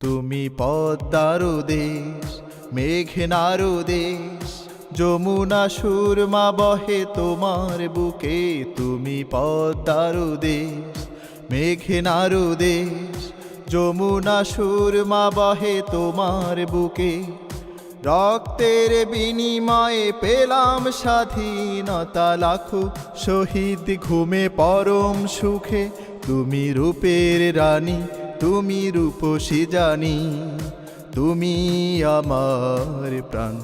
তুমি পদ্মার দেশ, মেঘনার দেশ, যমুনা সুরমা বহে তোমার বুকে। তুমি পদ্মার দেশ, মেঘনার দেশ, যমুনা সুরমা বহে তোমার বুকে। রক্তের বিনিময়ে পেলাম স্বাধীনতা, লাখো শহীদ ঘুমে পরম সুখে। তুমি রূপের রানী তুমি রূপসী জানি তুমি আমার প্রাণ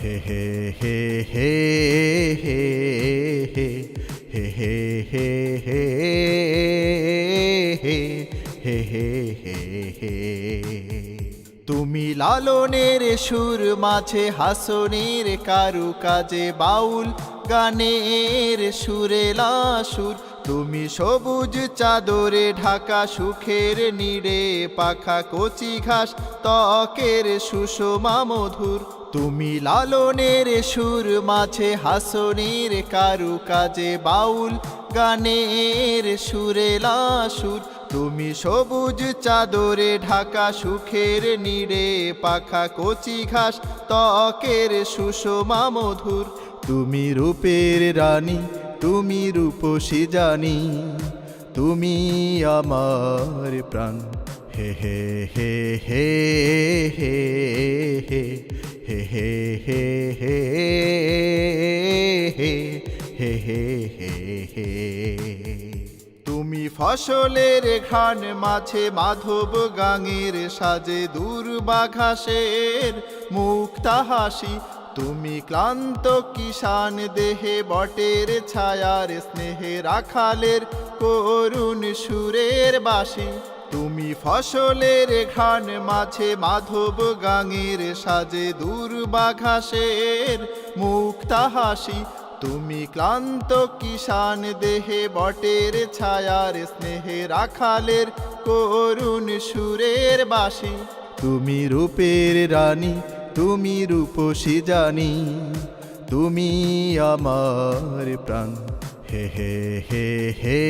হে হে হে হে হে হে হে হে হে হে হে হে হে হে হে তুমি লালনের সুর মাঝে হাসনের কারু কাজে বাউল গানের সুরেলা সুর তুমি সবুজ চাদরে ঢাকা সুখের নিড়ে, পাখা কচি ঘাস, ত্বকের সুষমা মধুর। তুমি লালনের সুর, মাঝে হাসনের কারু কাজে বাউল গানের সুরেলা সুর তুমি সবুজ চাদরে ঢাকা সুখের নিড়ে, পাখা কচি ঘাস, ত্বকের সুষমা মধুর। তুমি রূপের রানী তুমি রূপসী জানি তুমি আমার প্রাণ হে হে হে হে হে হে হে হে হে হে হে হে হে হে হে তুমি ফসলের ঘান মাঝে মাধব গাঙের সাজে দুর্বাঘাসের মুক্তা হাসি তুমি ক্লান্ত কিষান দেহে বটের ছায়ার স্নেহে রাখালের করুণ সুরের বাসি। তুমি ফসলের ঘান মাঝে মাধব গাঙের সাজে দুর্বাঘাসের মুক্তা হাসি তুমি ক্লান্ত কিষান দেহে বটের ছায়ার স্নেহে রাখালের করুণ সুরের বাসি। তুমি রূপের রানী তুমি রূপসী জানি তুমি আমার প্রাণ হে হে হে হে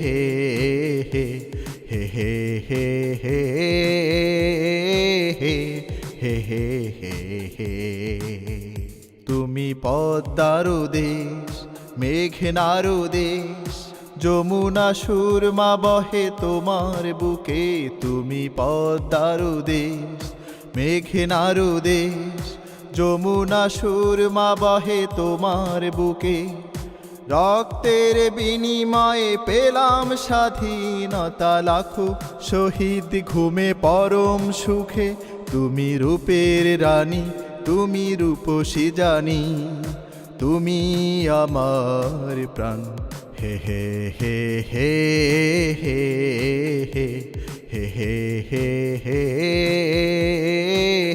হে হে হে হে হে হে হে হে হে হে হে তুমি পদ্মার দেশ মেঘনার দেশ যমুনা সুরমা বহে তোমার বুকে তুমি পদ্মার দেশ মেঘনার দেশ যমুনা সুরমা বহে তোমার বুকে রক্তের বিনিময়ে পেলাম স্বাধীনতা লাখো শহীদ ঘুমে পরম সুখে তুমি রূপের রানী তুমি রূপসী জানি তুমি আমার প্রাণ হে হে হে হে হে হে হে হে হে হে